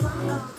again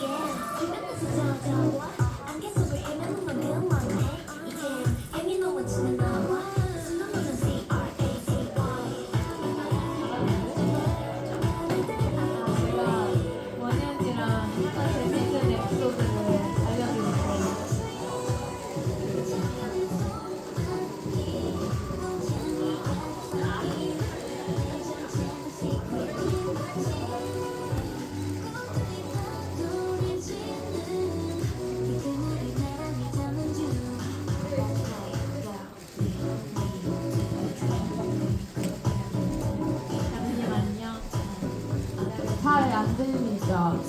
안 들리죠?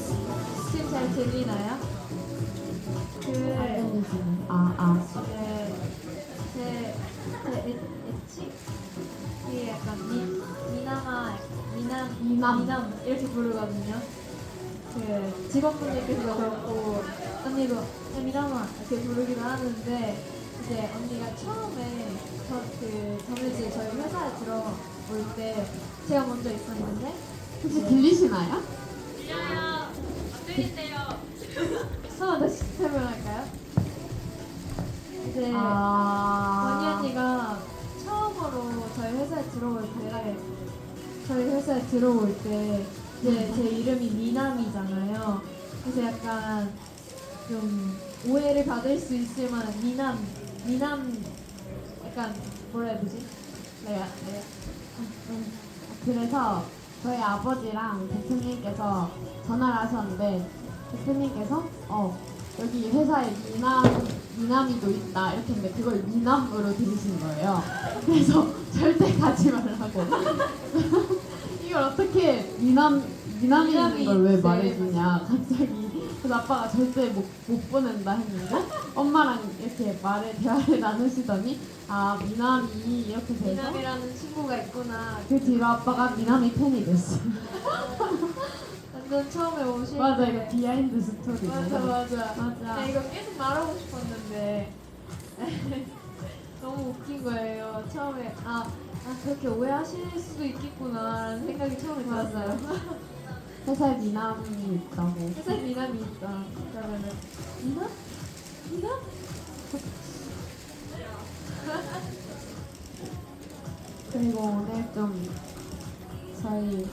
지금 잘 들리나요? 그, 안 들리시네. 아, 아. 네, 제, 제 애, 애칭? 이게 약간 미, 미나마, 미남, 미남. 미남 이렇게 부르거든요. 그 직원분들께서도 그렇고 언니도 야, 미남아 이렇게 부르기도 하는데 이제 언니가 처음에 저, 그 저는 저희 회사에 들어올 때 제가 먼저 있었는데 혹시 들리시나요? 이제 아. 원희 언니가 처음으로 저희 회사에 들어올 때 저희 회사에 들어올 때 이제 제 이름이 미남이잖아요. 그래서 약간 좀 오해를 받을 수 있을 만한 미남 미남 약간 뭐라 해야 되지? 네, 네. 그래서 저희 아버지랑 대표님께서 전화를 하셨는데 대표님께서 어 여기 회사에 미남 미남이도 있다 이렇게 했는데 그걸 미남으로 들으신 거예요. 그래서 절대 가지 말라고. 이걸 어떻게 미남 미남이 있는 걸 왜 말해주냐 갑자기. 그래서 아빠가 절대 못, 못 보낸다 했는데 엄마랑 이렇게 말을 대화를 나누시더니 아 미남이 이렇게 돼서 미남이라는 친구가 있구나. 그 뒤로 아빠가 미남이 팬이 됐어. 완전 처음에 오실 맞아 때 이거 비하인드 스토리. 맞아 맞아 맞아. 나 이거 계속 말하고 싶었는데 너무 웃긴 거예요 처음에 아, 아 그렇게 오해하실 수도 있겠구나라는 생각이 처음에 들었어요 회사에 미남이 있다고. 회사에 미남이 있다 그러면은 미남? 미남? 그리고 오늘 좀 저희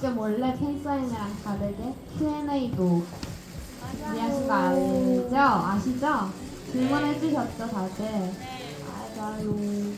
좀 원래 팬사인회랑 다르게 Q&A도 준비하신 거 알죠? 아시죠? 질문해 주셨죠 다들? 맞아요.